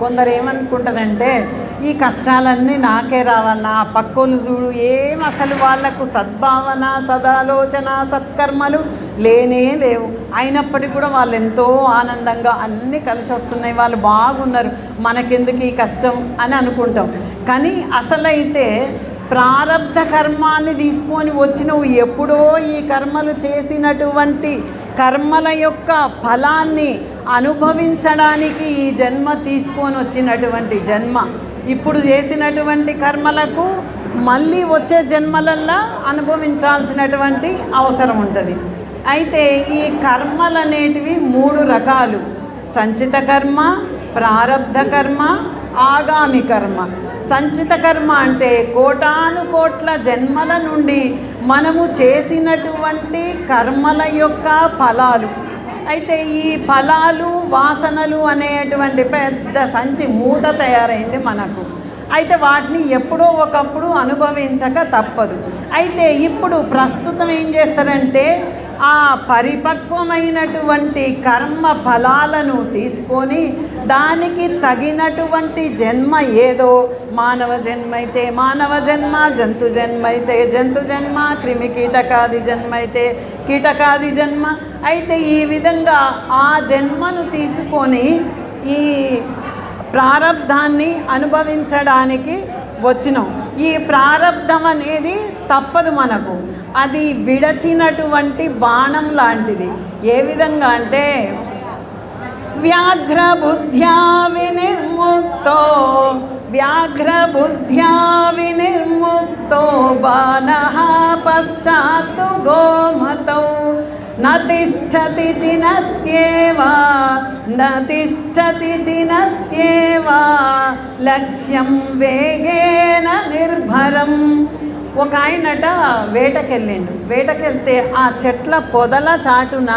కొందరు ఏమనుకుంటారంటే ఈ కష్టాలన్నీ నాకే రావాలన్నా పక్కోలు చూడు ఏం అసలు వాళ్ళకు సద్భావన సదాలోచన సత్కర్మలు లేనే లేవు. అయినప్పటికీ కూడా వాళ్ళు ఎంతో ఆనందంగా అన్నీ కలిసి వస్తున్నాయి వాళ్ళు బాగున్నారు మనకెందుకు ఈ కష్టం అని అనుకుంటాం. కానీ అసలైతే ప్రారబ్ధ కర్మాన్ని తీసుకొని వచ్చి నువ్వు ఎప్పుడో ఈ కర్మలు చేసినటువంటి కర్మల యొక్క ఫలాన్ని అనుభవించడానికి ఈ జన్మ తీసుకొని వచ్చినటువంటి జన్మ. ఇప్పుడు చేసినటువంటి కర్మలకు మళ్ళీ వచ్చే జన్మలల్లా అనుభవించాల్సినటువంటి అవసరం ఉంటుంది. అయితే ఈ కర్మలు అనేటివి మూడు రకాలు. సంచిత కర్మ ప్రారబ్ధ కర్మ ఆగామి కర్మ. సంచిత కర్మ అంటే కోటాను కోట్ల జన్మల నుండి మనము చేసినటువంటి కర్మల యొక్క ఫలాలు. అయితే ఈ ఫలాలు వాసనలు అనేటువంటి పెద్ద సంచి మూట తయారైంది మనకు. అయితే వాటిని ఎప్పుడో ఒకప్పుడు అనుభవించక తప్పదు. అయితే ఇప్పుడు ప్రస్తుతం ఏం చేస్తారంటే ఆ పరిపక్వమైనటువంటి కర్మ ఫలాలను తీసుకొని దానికి తగినటువంటి జన్మ ఏదో మానవ జన్మ అయితే మానవ జన్మ జంతు జన్మ అయితే జంతు జన్మ క్రిమి కీటకాది జన్మ అయితే కీటకాది జన్మ అయితే ఈ విధంగా ఆ జన్మను తీసుకొని ఈ ప్రారబ్ధాన్ని అనుభవించడానికి వచ్చినాం. ఈ ప్రారబ్ధం అనేది తప్పదు మనకు. అది విడచినటువంటి బాణం లాంటిది. ఏ విధంగా అంటే వ్యాఘ్రబుద్ధ్యా వినిర్ముక్తో వ్యాఘ్రబుద్ధ్యా వినిర్ముక్తో బాణ పశ్చాత్తు గోమతో न तिष्ठति चिनत्येव न तिष्ठति चिनत्येव లక్ష్యం వేగేన నిర్భరం ఒక ఆయనట వేటకెళ్ళిండు వేటకెళ్తే ఆ చెట్ల పొదల చాటున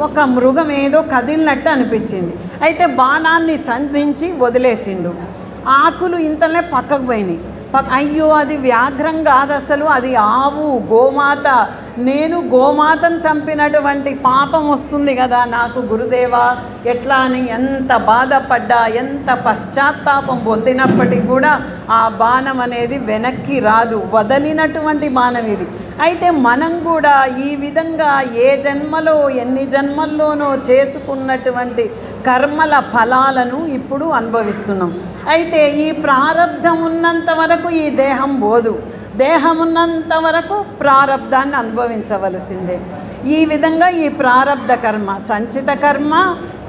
ఒక మృగం ఏదో కదిలినట్టు అనిపించింది అయితే బాణాన్ని సంధించి వదిలేసిండు ఆకులు ఇంతనే పక్కకు పోయినాయి పక్ అయ్యో అది వ్యాఘ్రం కాదు అసలు అది ఆవు గోమాత నేను గోమాతను చంపినటువంటి పాపం వస్తుంది కదా నాకు గురుదేవా ఎట్లా అని ఎంత బాధపడ్డా ఎంత పశ్చాత్తాపం పొందినప్పటికీ కూడా ఆ బాణం అనేది వెనక్కి రాదు వదలినటువంటి బాణం ఇది. అయితే మనం కూడా ఈ విధంగా ఏ జన్మలో ఎన్ని జన్మల్లోనో చేసుకున్నటువంటి కర్మల ఫలాలను ఇప్పుడు అనుభవిస్తున్నాం. అయితే ఈ ప్రారంధం ఉన్నంత వరకు ఈ దేహం పోదు. దేహమున్నంత వరకు ప్రారంధాన్ని అనుభవించవలసిందే. ఈ విధంగా ఈ ప్రారంధ కర్మ సంచిత కర్మ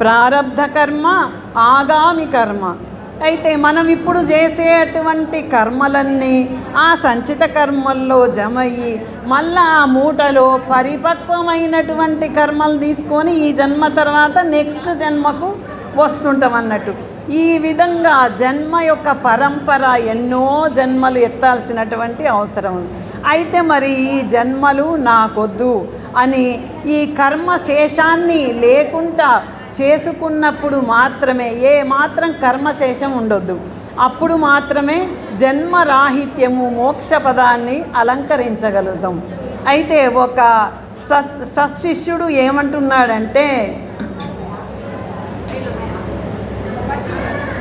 ప్రారంధ కర్మ ఆగామి కర్మ. అయితే మనం ఇప్పుడు చేసేటువంటి కర్మలన్నీ ఆ సంచిత కర్మల్లో జమయ్యి మళ్ళా ఆ మూటలో పరిపక్వమైనటువంటి కర్మలు తీసుకొని ఈ జన్మ తర్వాత నెక్స్ట్ జన్మకు వస్తుంటాం అన్నట్టు ఈ విధంగా జన్మ యొక్క పరంపర ఎన్నో జన్మలు ఎత్తాల్సినటువంటి అవసరం ఉంది. అయితే మరి ఈ జన్మలు నాకొద్దు అని ఈ కర్మ శేషాన్ని లేకుండా చేసుకున్నప్పుడు మాత్రమే ఏ మాత్రం కర్మశేషం ఉండొద్దు. అప్పుడు మాత్రమే జన్మరాహిత్యము మోక్ష పదాన్ని అలంకరించగలుగుతాం. అయితే ఒక సత్ సత్శిష్యుడు ఏమంటున్నాడంటే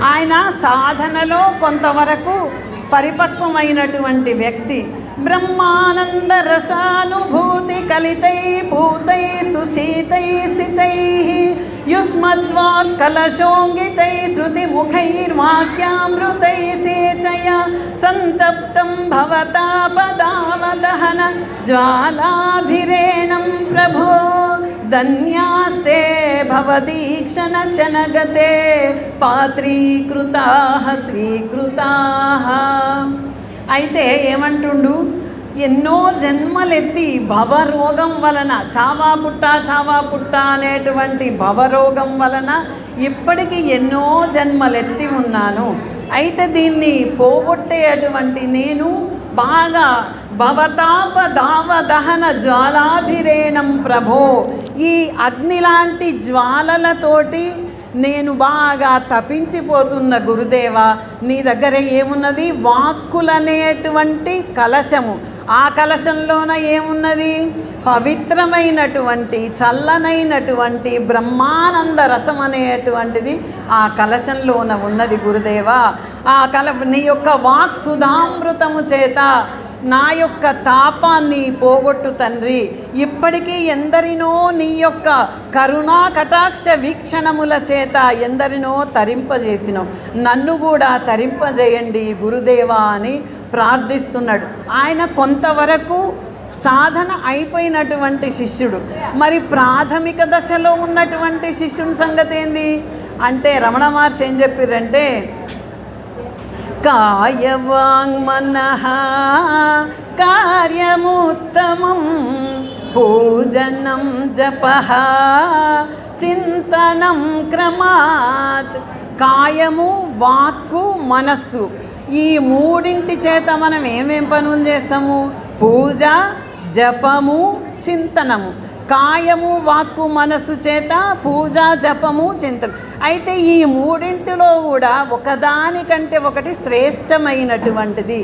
ఆయన సాధనలో కొంతవరకు పరిపక్వమైనటువంటి వ్యక్తి. బ్రహ్మానంద రసానుభూతి కలితై భూతై సుశీతై సితై యుష్మద్వాక్ కలశోంగితై శృతిముఖైర్వాక్యామృతై సేచయ సంతప్తం భవతా భవతాపదావదహన జ్వాలాభిరేణం ప్రభో ధన్యాస్తే భవదీక్షణ క్షణగతే పాత్రీకృతా స్వీకృతా అయితే ఏమంటుండు? ఎన్నో జన్మలెత్తి భవరోగం వలన చావా పుట్ట చావా పుట్ట అనేటువంటి భవరోగం వలన ఇప్పటికీ ఎన్నో జన్మలెత్తి ఉన్నాను. అయితే దీన్ని పోగొట్టేటువంటి నేను బాగా భవతాప దావ దహన జ్వాలాభిరేణం ప్రభో. ఈ అగ్ని లాంటి జ్వాలలతోటి నేను బాగా తపించిపోతున్న గురుదేవ నీ దగ్గర ఏమున్నది? వాక్కులనేటువంటి కలశము. ఆ కలశంలోన ఏమున్నది? పవిత్రమైనటువంటి చల్లనైనటువంటి బ్రహ్మానంద రసం అనేటువంటిది ఆ కలశంలోన ఉన్నది గురుదేవ. ఆ కల నీ యొక్క వాక్ సుధామృతము చేత నా యొక్క తాపాన్ని పోగొట్టు తండ్రి. ఇప్పటికీ ఎందరినో నీ యొక్క కరుణా కటాక్ష వీక్షణముల చేత ఎందరినో తరింపజేసినావు నన్ను కూడా తరింపజేయండి గురుదేవా అని ప్రార్థిస్తున్నాడు. ఆయన కొంతవరకు సాధన అయిపోయినటువంటి శిష్యుడు. మరి ప్రాథమిక దశలో ఉన్నటువంటి శిష్యుని సంగతి ఏంది? అంటే రమణ మహర్షి ఏం చెప్పారంటే కాయవాంగ్మనః కార్యముత్తమం పూజనం జప చింతనం క్రమాత్ కాయము వాక్కు మనస్సు. ఈ మూడింటి చేత మనం ఏమేం పనులు చేస్తాము? పూజ జపము చింతనము. కాయము వాక్కు మనస్సు చేత పూజ జపము చింతన అయితే ఈ మూడింటిలో కూడా ఒకదానికంటే ఒకటి శ్రేష్టమైనటువంటిది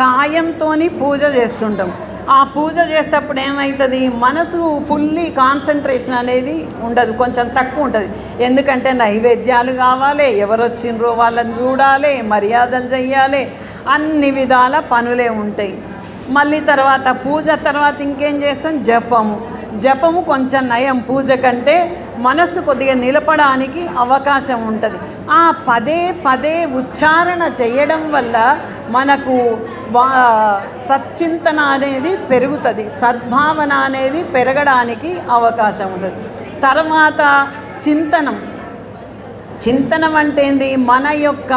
కాయంతో పూజ చేస్తుంటాం. ఆ పూజ చేసేటప్పుడు ఏమవుతుంది మనసు ఫుల్లీ కాన్సన్ట్రేషన్ అనేది ఉండదు కొంచెం తక్కువ ఉంటుంది. ఎందుకంటే నైవేద్యాలు కావాలి ఎవరొచ్చిండ్రో వాళ్ళని చూడాలి మర్యాదలు చేయాలి అన్ని విధాల పనులే ఉంటాయి. మళ్ళీ తర్వాత పూజ తర్వాత ఇంకేం చేస్తాం? జపము. జపము కొంచెం నయం పూజ కంటే మనస్సు కొద్దిగా నిలపడానికి అవకాశం ఉంటుంది. ఆ పదే పదే ఉచ్చారణ చేయడం వల్ల మనకు వా సచ్చింతన అనేది పెరుగుతుంది సద్భావన అనేది పెరగడానికి అవకాశం ఉంటుంది. తర్వాత చింతనం. చింతనం అంటే ఏంది? మన యొక్క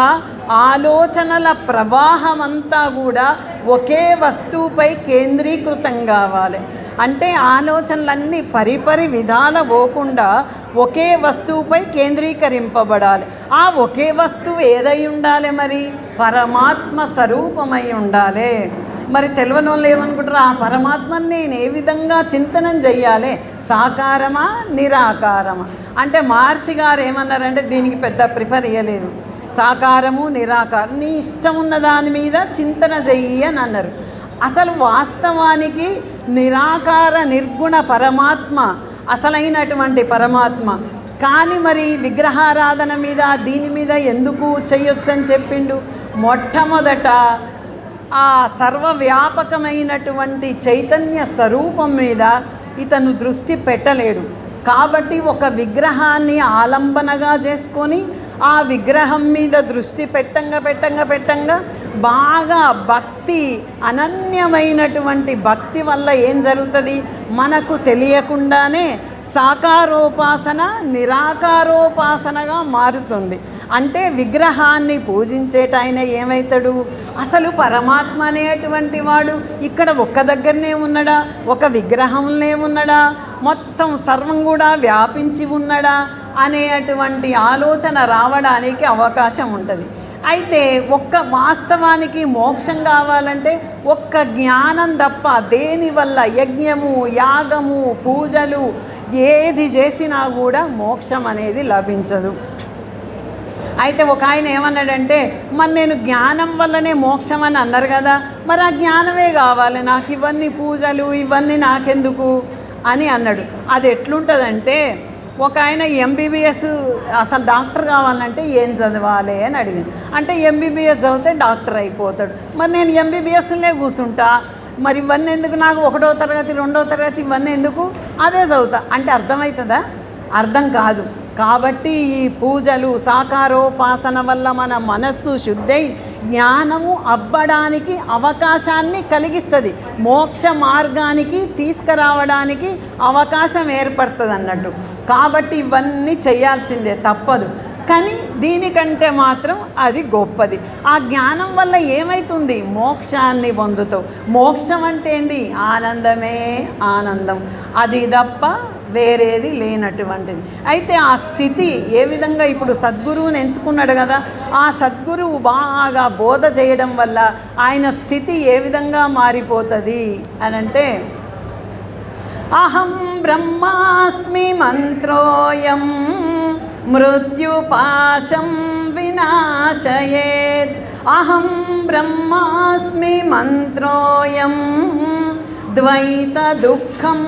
ఆలోచనల ప్రవాహం అంతా కూడా ఒకే వస్తువుపై కేంద్రీకృతం కావాలి. అంటే ఆలోచనలన్నీ పరిపరి విధాల పోకుండా ఒకే వస్తువుపై కేంద్రీకరింపబడాలి. ఆ ఒకే వస్తువు ఏదై ఉండాలి మరి? పరమాత్మ స్వరూపమై ఉండాలి. మరి తెలియని వాళ్ళు ఏమనుకుంటారు? ఆ పరమాత్మని నేను ఏ విధంగా చింతనం చెయ్యాలి? సాకారమా? నిరాకారమా? అంటే మహర్షి గారు ఏమన్నారంటే దీనికి పెద్ద ప్రిఫర్ ఇవ్వలేదు సాకారము నిరాకారం నీ ఇష్టం ఉన్న దాని మీద చింతన చెయ్యి అని అన్నారు. అసలు వాస్తవానికి నిరాకార నిర్గుణ పరమాత్మ అసలైనటువంటి పరమాత్మ. కానీ మరి విగ్రహారాధన మీద దీని మీద ఎందుకు చేయొచ్చని చెప్పిండు? మొట్టమొదట ఆ సర్వవ్యాపకమైనటువంటి చైతన్య స్వరూపం మీద ఇతను దృష్టి పెట్టలేడు. కాబట్టి ఒక విగ్రహాన్ని ఆలంబనగా చేసుకొని ఆ విగ్రహం మీద దృష్టి పెట్టంగా పెట్టంగా పెట్టంగా బాగా భక్తి అనన్యమైనటువంటి భక్తి వల్ల ఏం జరుగుతుంది? మనకు తెలియకుండానే సాకారోపాసన నిరాకారోపాసనగా మారుతుంది. అంటే విగ్రహాన్ని పూజించేట ఆయన ఏమవుతాడు అసలు పరమాత్మ అనేటువంటి వాడు ఇక్కడ ఒక్క దగ్గరనే ఉన్నాడా? ఒక విగ్రహంలో ఉన్నాడా? మొత్తం సర్వం కూడా వ్యాపించి ఉన్నాడా? అనేటువంటి ఆలోచన రావడానికి అవకాశం ఉంటుంది. అయితే ఒక్క వాస్తవానికి మోక్షం కావాలంటే ఒక్క జ్ఞానం తప్ప దేనివల్ల యజ్ఞము యాగము పూజలు ఏది చేసినా కూడా మోక్షం అనేది లభించదు. అయితే ఒక ఆయన ఏమన్నాడంటే మరి నేను జ్ఞానం వల్లనే మోక్షం అని అన్నారు కదా మరి ఆ జ్ఞానమే కావాలి నాకు ఇవన్నీ పూజలు ఇవన్నీ నాకెందుకు? అని అన్నాడు. అది ఎట్లుంటుందంటే ఒక ఆయన ఎంబీబీఎస్ అసలు డాక్టర్ కావాలంటే ఏం చదవాలి అని అడిగింది. అంటే ఎంబీబీఎస్ చదివితే డాక్టర్ అయిపోతాడు. మరి నేను ఎంబీబీఎస్లోనే కూర్చుంటా మరి ఇవన్నీ ఎందుకు నాకు ఒకటో తరగతి రెండో తరగతి ఇవన్నీ ఎందుకు? అదే చదువుతా. అంటే అర్థమవుతుందా అర్థం కాదు. కాబట్టి ఈ పూజలు సాకారోపాసన వల్ల మన మనస్సు శుద్ధై జ్ఞానము అబ్బడానికి అవకాశాన్ని కలిగిస్తుంది. మోక్ష మార్గానికి తీసుకురావడానికి అవకాశం ఏర్పడుతుంది అన్నట్టు కాబట్టి ఇవన్నీ చేయాల్సిందే తప్పదు. కానీ దీనికంటే మాత్రం అది గొప్పది. ఆ జ్ఞానం వల్ల ఏమవుతుంది మోక్షాన్ని పొందుతావు. మోక్షం అంటే ఏంది? ఆనందమే ఆనందం. అది తప్ప వేరేది లేనటువంటిది. అయితే ఆ స్థితి ఏ విధంగా ఇప్పుడు సద్గురువుని ఎంచుకున్నాడు కదా ఆ సద్గురువు బాగా బోధ చేయడం వల్ల ఆయన స్థితి ఏ విధంగా మారిపోతుంది అని అహం బ్రహ్మాస్మి మంత్రోయం మృత్యుపాశం వినాశయేత్. అహం బ్రహ్మాస్మి మంత్రోయం ద్వైత దుఃఖం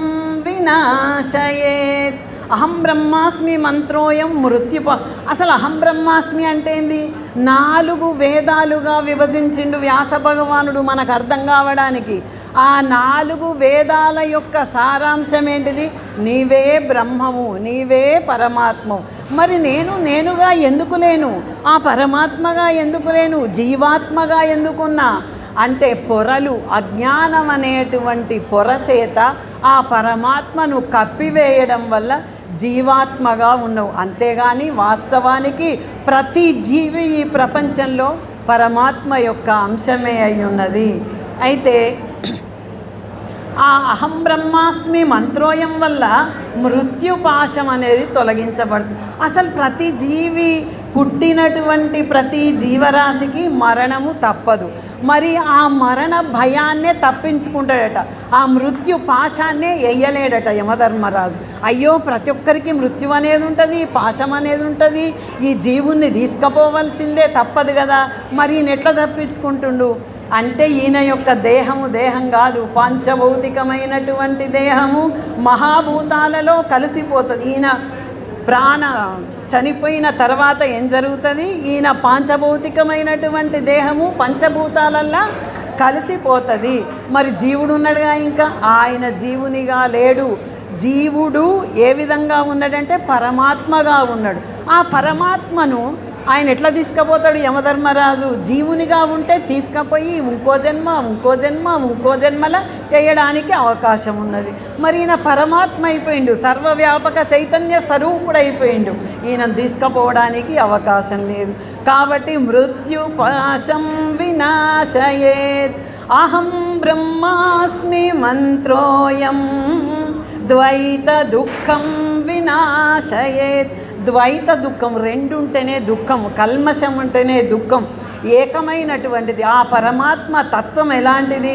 వినాశయేత్. అహం బ్రహ్మాస్మి మంత్రోయం మృత్యుప అసలు అహం బ్రహ్మాస్మి అంటే ఏంది? నాలుగు వేదాలుగా విభజించిండు వ్యాస భగవానుడు మనకు అర్థం కావడానికి. ఆ నాలుగు వేదాల యొక్క సారాంశం ఏంటిది? నీవే బ్రహ్మము నీవే పరమాత్మవు. మరి నేను నేనుగా ఎందుకు లేను? ఆ పరమాత్మగా ఎందుకు లేను? జీవాత్మగా ఎందుకున్నా? అంటే పొరలు అజ్ఞానం అనేటువంటి పొర చేత ఆ పరమాత్మను కప్పివేయడం వల్ల జీవాత్మగా ఉన్నావు. అంతేగాని వాస్తవానికి ప్రతి జీవి ఈ ప్రపంచంలో పరమాత్మ యొక్క అంశమే అయి ఉన్నది. అయితే ఆ అహం బ్రహ్మాస్మి మంత్రోయం వల్ల మృత్యుపాశం అనేది తొలగించబడుతుంది. అసలు ప్రతి జీవి పుట్టినటువంటి ప్రతి జీవరాశికి మరణము తప్పదు. మరి ఆ మరణ భయాన్నే తప్పించుకుంటాడట. ఆ మృత్యు పాశాన్నే వేయలేడట యమధర్మరాజు. అయ్యో ప్రతి ఒక్కరికి మృత్యు అనేది ఉంటుంది పాశం అనేది ఉంటుంది ఈ జీవుణ్ణి తీసుకుపోవలసిందే తప్పదు కదా. మరి ఈయన ఎట్లా తప్పించుకుంటుండు? అంటే ఈయన యొక్క దేహము దేహం కాదు పంచభౌతికమైనటువంటి దేహము మహాభూతాలలో కలిసిపోతుంది. ఈయన ప్రాణ చనిపోయిన తర్వాత ఏం జరుగుతుంది? ఈయన పాంచభౌతికమైనటువంటి దేహము పంచభూతాలల్లా కలిసిపోతుంది. మరి జీవుడు ఉన్నాడుగా ఇంకా? ఆయన జీవునిగా లేడు. జీవుడు ఏ విధంగా ఉన్నాడంటే పరమాత్మగా ఉన్నాడు. ఆ పరమాత్మను ఆయన ఎట్లా తీసుకుపోతాడు యమధర్మరాజు? జీవునిగా ఉంటే తీసుకుపోయి ఇంకో జన్మ ఇంకో జన్మ ఇంకో జన్మల వేయడానికి అవకాశం ఉన్నది. మరి ఈయన పరమాత్మ అయిపోయిండు సర్వవ్యాపక చైతన్య స్వరూపుడైపోయిండు ఈయన తీసుకుపోవడానికి అవకాశం లేదు. కాబట్టి మృత్యు పాశం వినాశయేత్. అహం బ్రహ్మాస్మి మంత్రోయం. ద్వైత దుఃఖం వినాశయేత్. ద్వైత దుఃఖం రెండు ఉంటేనే దుఃఖం కల్మషం ఉంటేనే దుఃఖం. ఏకమైనటువంటిది ఆ పరమాత్మ తత్వం ఎలాంటిది?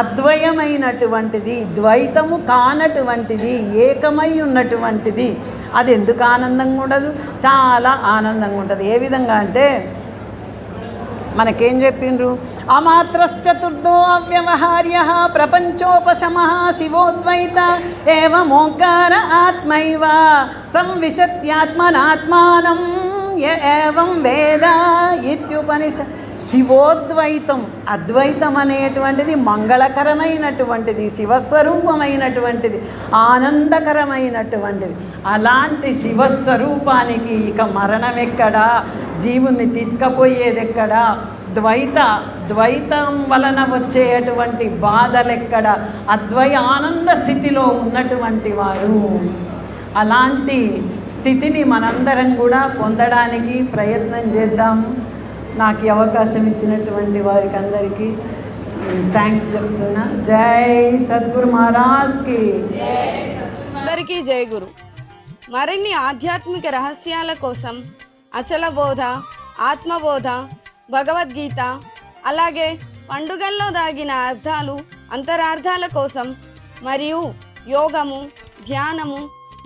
అద్వయమైనటువంటిది ద్వైతము కానటువంటిది ఏకమై ఉన్నటువంటిది అది ఎందుకు ఆనందంగా ఉండదు చాలా ఆనందంగా ఉంటుంది ఏ విధంగా అంటే మనకేం చెప్పిండ్రు? అమాత్రశ్చతుర్థో అవ్యవహార్య ప్రపంచోపశమ శివోద్వైత ఏమోంకార ఆత్మైవ సంవిశత్యాత్మనాత్మానం. య ఏవం వేద ఇత్యుపనిష శివోద్వైతం అద్వైతం అనేటువంటిది మంగళకరమైనటువంటిది శివస్వరూపమైనటువంటిది ఆనందకరమైనటువంటిది. అలాంటి శివస్వరూపానికి ఇక మరణం ఎక్కడా జీవుని తీసుకుపోయేది ఎక్కడా ద్వైత ద్వైతం వలన వచ్చేటువంటి బాధలెక్కడ? అద్వై ఆనంద స్థితిలో ఉన్నటువంటి వారు. అలాంటి స్థితిని మనందరం కూడా పొందడానికి ప్రయత్నం చేద్దాము నాకు అవకాశం ఇచ్చినటువంటి వారికి అందరికీ థ్యాంక్స్ చెప్తున్నా. జై సద్గురు మహారాజ్కి. అందరికీ జై గురు. మరిన్ని ఆధ్యాత్మిక రహస్యాల కోసం అచల బోధ ఆత్మబోధ భగవద్గీత అలాగే పండుగల్లో దాగిన అర్థాలు అంతరార్థాల కోసం మరియు యోగము ధ్యానము